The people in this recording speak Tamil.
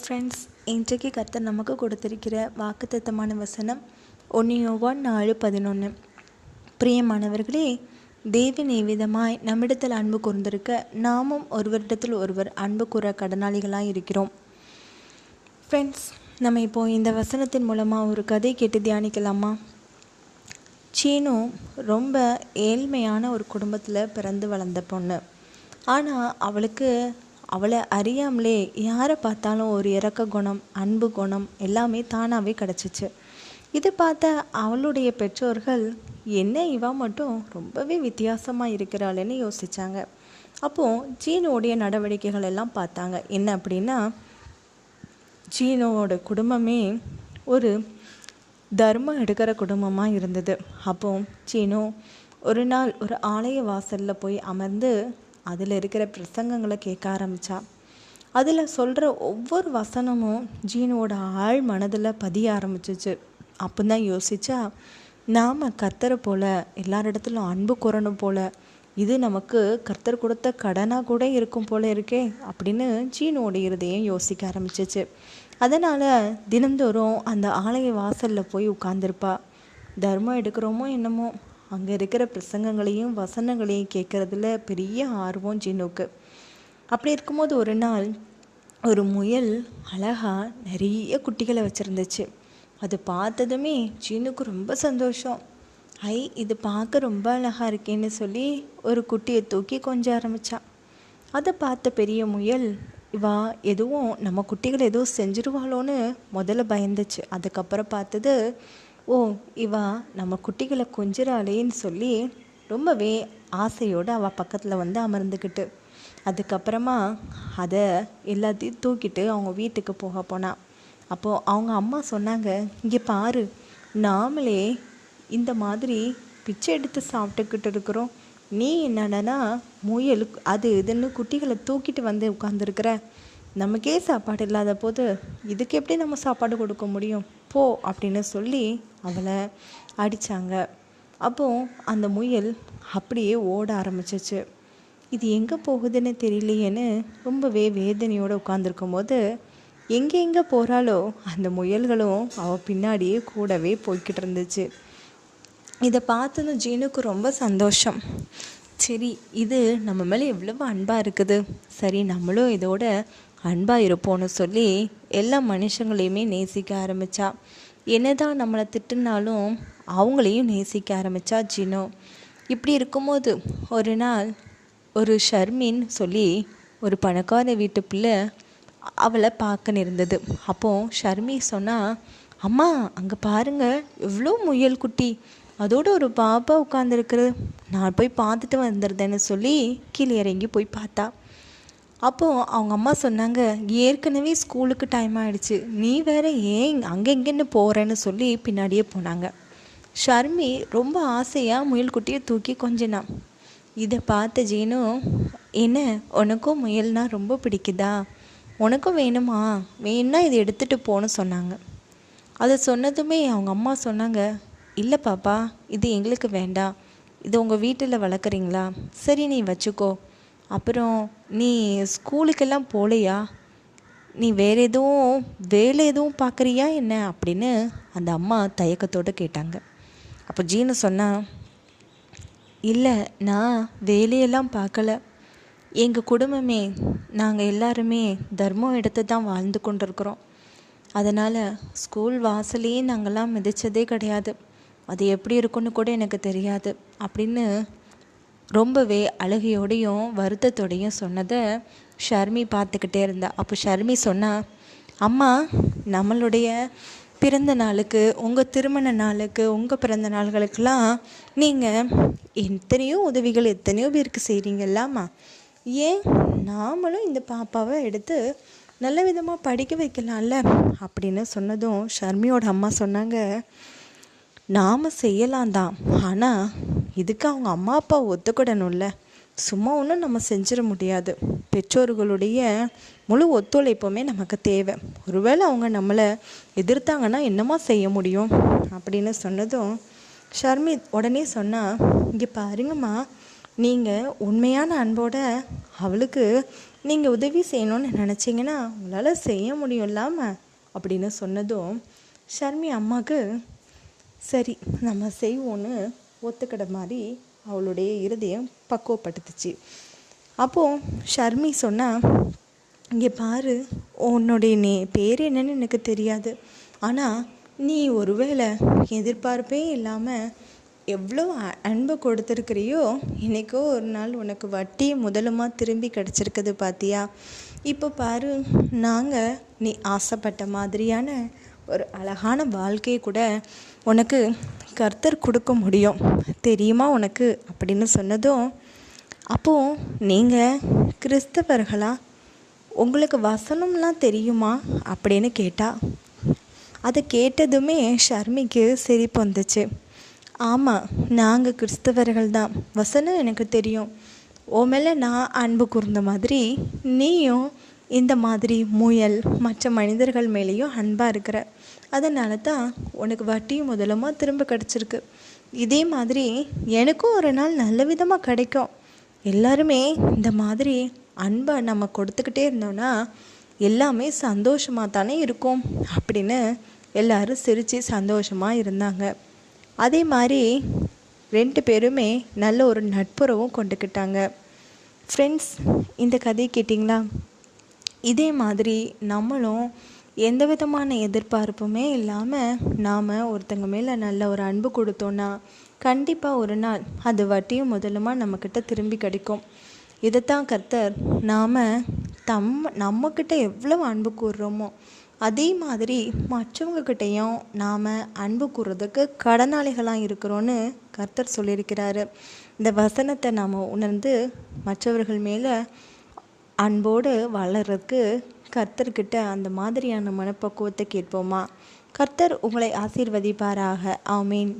ஃப்ரெண்ட்ஸ் இன்றைக்கு கர்த்தர் நமக்கு கொடுத்திருக்கிற வாக்குத்தத்தமான வசனம் ஒன்னியோவான் நாலு பதினொன்று பிரியமானவர்களே தேவன் எவ்விதமாய் நம்மிடத்தில் அன்பு கூர்ந்திருக்க நாமும் ஒருவரிடத்தில் ஒருவர் அன்பு கூற கடனாளிகளாக இருக்கிறோம். ஃப்ரெண்ட்ஸ் நம்ம இப்போ இந்த வசனத்தின் மூலமாக ஒரு கதை கேட்டு தியானிக்கலாமா? சீனு ரொம்ப ஏழ்மையான ஒரு குடும்பத்தில் பிறந்து வளர்ந்த பொண்ணு. ஆனால் அவளுக்கு அவளை அறியாமலே யாரை பார்த்தாலும் ஒரு இறக்க குணம் அன்பு குணம் எல்லாமே தானாகவே கிடச்சிச்சு. இது பார்த்த அவளுடைய பெற்றோர்கள் என்ன இவா மட்டும் ரொம்பவே வித்தியாசமாக இருக்கிறாளேன்னு யோசித்தாங்க அப்போது ஜீனோடைய நடவடிக்கைகள் எல்லாம் பார்த்தாங்க. என்ன அப்படின்னா ஜீனோட குடும்பமே ஒரு தர்மம் எடுக்கிற குடும்பமாக இருந்தது. அப்போ சீனோ ஒரு நாள் ஒரு ஆலய வாசலில் போய் அமர்ந்து அதில் இருக்கிற பிரசங்கங்களை கேட்க ஆரம்பித்தா அதில் சொல்கிற ஒவ்வொரு வசனமும் ஜீனோட ஆள் மனதில் பதிய ஆரம்பிச்சிச்சு. அப்போ தான் யோசிச்சா நாம் கர்த்தரை போல் எல்லாரிடத்துலும் அன்பு கூறணும் போல் இது நமக்கு கர்த்தர் கொடுத்த கடனாக கூட இருக்கும் போல இருக்கே அப்படின்னு ஜீனோட இருதையும் யோசிக்க ஆரம்பிச்சிச்சு. அதனால் தினந்தோறும் அந்த ஆலய வாசலில் போய் உட்காந்துருப்பா தர்மம் எடுக்கிறோமோ என்னமோ அங்கே இருக்கிற பிரசங்கங்களையும் வசனங்களையும் கேட்குறதுல பெரிய ஆர்வம் ஜீனுக்கு அப்படி இருக்கும்போது ஒரு நாள் ஒரு முயல் அழகாக நிறைய குட்டிகளை வச்சுருந்துச்சு. அது பார்த்ததுமே ஜீனுக்கு ரொம்ப சந்தோஷம். ஐ இது பார்க்க ரொம்ப அழகாக இருக்கேன்னு சொல்லி ஒரு குட்டியை தூக்கி கொஞ்ச ஆரம்பித்தா அதை பார்த்த பெரிய முயல் இவா எதுவும் நம்ம குட்டிகள் எதுவும் செஞ்சிருவாளோன்னு முதல்ல பயந்துச்சு. அதுக்கப்புறம் பார்த்தது ஓ இவா நம்ம குட்டிகளை கொஞ்சிறாளேன்னு சொல்லி ரொம்பவே ஆசையோடு அவள் பக்கத்தில் வந்து அமர்ந்துக்கிட்டு அதுக்கப்புறமா அதை எல்லாத்தையும் தூக்கிட்டு அவங்க வீட்டுக்கு போக போனான் அப்போது அவங்க அம்மா சொன்னாங்க இங்கே பாரு நாமளே இந்த மாதிரி பிச்சை எடுத்து சாப்பிட்டுக்கிட்டு இருக்கிறோம். நீ என்னன்னா முயல் அது இதுன்னு குட்டிகளை தூக்கிட்டு வந்து உட்காந்துருக்குற நமக்கே சாப்பாடு இல்லாத போது இதுக்கு எப்படி நம்ம சாப்பாடு கொடுக்க முடியும்? போ அப்படின்னு சொல்லி அவளை அடித்தாங்க அப்போ அந்த முயல் அப்படியே ஓட ஆரம்பிச்சிச்சு. இது எங்கே போகுதுன்னு தெரியலையேன்னு ரொம்பவே வேதனையோடு உட்காந்துருக்கும் போது எங்கே எங்கே போகிறாளோ அந்த முயல்களும் அவள் பின்னாடியே கூடவே போய்கிட்டு இருந்துச்சு. இதை பார்த்ததும் ஜீனுக்கு ரொம்ப சந்தோஷம். சரி இது நம்ம மேலே எவ்வளவு அன்பாக இருக்குது? சரி நம்மளும் இதோட அன்பாக இருப்போம்னு சொல்லி எல்லா மனுஷங்களையுமே நேசிக்க ஆரம்பித்தா என்னதான் நம்மளை திட்டுனாலும் அவங்களையும் நேசிக்க ஆரம்பித்தா ஜினோ. இப்படி இருக்கும்போது ஒரு நாள் ஒரு ஷர்மின் சொல்லி ஒரு பணக்கார வீட்டு பிள்ளை அவளை பார்க்க இருந்தது அப்போது ஷர்மி சொன்னால் அம்மா அங்கே பாருங்கள் எவ்வளோ முயல் குட்டி. அதோடு ஒரு பாப்பா உட்காந்துருக்குறது நான் போய் பார்த்துட்டு வந்துடுறேன்னு சொல்லி கீழே இறங்கி போய் பார்த்தா. அப்போது அவங்க அம்மா சொன்னாங்க ஏற்கனவே ஸ்கூலுக்கு டைம் ஆகிடுச்சு நீ வேற ஏன் அங்கே எங்கேன்னு போகிறேன்னு சொல்லி பின்னாடியே போனாங்க. ஷர்மி ரொம்ப ஆசையாக முயல்குட்டியை தூக்கி கொஞ்சினான் இதை பார்த்த ஜீனு என்ன உனக்கும் முயல்னா ரொம்ப பிடிக்குதா? உனக்கும் வேணுமா? வேணும்னா இதை எடுத்துகிட்டு போன்னு சொன்னாங்க. அதை சொன்னதுமே அவங்க அம்மா சொன்னாங்க இல்லை பாப்பா இது எங்களுக்கு வேண்டாம். இது உங்கள் வீட்டில் வளர்க்குறீங்களா? சரி நீ வச்சுக்கோ. அப்புறம் நீ ஸ்கூலுக்கெல்லாம் போகலையா நீ வேறு எதுவும் வேலை எதுவும் பார்க்குறியா என்ன? அப்படின்னு அந்த அம்மா தயக்கத்தோடு கேட்டாங்க. அப்போ ஜீனு சொன்னால் இல்லை நான் வேலையெல்லாம் பார்க்கல. எங்கள் குடும்பமே நாங்கள் எல்லாருமே தர்மம் எடுத்து தான் வாழ்ந்து கொண்டிருக்கிறோம். அதனால் ஸ்கூல் வாசலையே நாங்கள்லாம் மிதித்ததே கிடையாது. அது எப்படி இருக்குன்னு கூட எனக்கு தெரியாது. அப்படின்னு ரொம்பவே அழுகையோடையும் வருத்தத்தோடையும் சொன்னதை ஷர்மி பார்த்துக்கிட்டே இருந்தா. அப்போ ஷர்மி சொன்னா அம்மா நம்மளுடைய பிறந்த நாளுக்கு உங்கள் திருமண நாளுக்கு உங்கள் பிறந்த நாள்களுக்கெல்லாம் நீங்கள் எத்தனையோ உதவிகள் எத்தனையோ பேருக்கு செய்கிறீங்கல்லாமா ஏன் நாமளும் இந்த பாப்பாவை எடுத்து நல்ல விதமாக படிக்க வைக்கலாம்ல? அப்படின்னு சொன்னதும் ஷர்மியோட அம்மா சொன்னாங்க நாம் செய்யலாம் தான். ஆனால் இதுக்கு அவங்க அம்மா அப்பா ஒத்துக்கிடணும்ல. சும்மா ஒன்றும் நம்ம செஞ்சிட முடியாது. பெற்றோர்களுடைய முழு ஒத்துழைப்புமே நமக்கு தேவை. ஒருவேளை அவங்க நம்மளை எதிர்த்தாங்கன்னா என்னமா செய்ய முடியும்? அப்படின்னு சொன்னதும் ஷர்மி உடனே சொன்னால் இங்கே பாருங்கம்மா நீங்கள் உண்மையான அன்போட அவளுக்கு நீங்கள் உதவி செய்யணும்னு நினச்சிங்கன்னா உங்களால் செய்ய முடியும் இல்லாமல் அப்படின்னு சொன்னதும் ஷர்மி அம்மாவுக்கு சரி நம்ம செய்வோன்னு ஒத்துக்கிட மாதிரி அவளுடைய இருதயம் பக்குவப்படுத்துச்சு. அப்போது ஷர்மி சொன்னால் இங்கே பாரு உன்னுடைய நே பேர் என்னன்னு எனக்கு தெரியாது. ஆனால் நீ ஒருவேளை எதிர்பார்ப்பே இல்லாமல் எவ்வளோ அன்பை அன்பு கொடுத்துருக்கிறியோ என்னைக்கோ ஒரு நாள் உனக்கு வட்டி முதலுமா திரும்பி கிடச்சிருக்குது பாத்தியா? இப்போ பாரு நாங்கள் நீ ஆசைப்பட்ட மாதிரியான ஒரு அழகான வாழ்க்கையை கூட உனக்கு கர்த்தர் கொடுக்க முடியும். தெரியுமா உனக்கு? அப்படின்னு சொன்னதும் அப்போது நீங்கள் கிறிஸ்தவர்களா? உங்களுக்கு வசனம்லாம் தெரியுமா? அப்படின்னு கேட்டா அதை கேட்டதுமே ஷர்மிக்கு சிரிப்பு வந்துச்சு. ஆமாம் நாங்கள் கிறிஸ்தவர்கள் தான். வசனம் எனக்கு தெரியும். உன் மேலே நான் அன்பு கூர்ந்த மாதிரி நீயும் இந்த மாதிரி முயல் மற்ற மனிதர்கள் மேலேயும் அன்பாக இருக்கிற அதனால தான் உனக்கு வட்டியும் முதலுமா திரும்ப கிடச்சிருக்கு. இதே மாதிரி எனக்கும் ஒரு நாள் நல்ல விதமாக கிடைக்கும். எல்லாருமே இந்த மாதிரி அன்பை நம்ம கொடுத்துக்கிட்டே இருந்தோம்னா எல்லாமே சந்தோஷமாக தானே இருக்கும் அப்படின்னு எல்லாரும் சிரித்து சந்தோஷமாக இருந்தாங்க. அதே மாதிரி ரெண்டு பேருமே நல்ல ஒரு நட்புறவும் கொண்டுக்கிட்டாங்க. ஃப்ரெண்ட்ஸ் இந்த கதையை கேட்டிங்களா? இதே மாதிரி நம்மளும் எந்த விதமான எதிர்பார்ப்புமே இல்லாமல் நாம் ஒருத்தங்க மேலே நல்ல ஒரு அன்பு கொடுத்தோன்னா கண்டிப்பாக ஒரு நாள் அது வட்டியும் முதலுமா நம்மக்கிட்ட திரும்பி கிடைக்கும். இதைத்தான் கர்த்தர் நாம் தம் நம்மக்கிட்ட எவ்வளவு அன்பு கூறுறோமோ அதே மாதிரி மற்றவங்கக்கிட்டேயும் நாம் அன்பு கூறுறதுக்கு கடனாளிகளாக இருக்கிறோன்னு கர்த்தர் சொல்லியிருக்கிறாரு. இந்த வசனத்தை நாம் உணர்ந்து மற்றவர்கள் மேலே அன்போடு வளர்றதுக்கு கர்த்தர்கிட்ட அந்த மாதிரியான மனப்பக்குவத்தை கேட்போமா? கர்த்தர் உங்களை ஆசீர்வதிப்பாராக. ஆமீன்.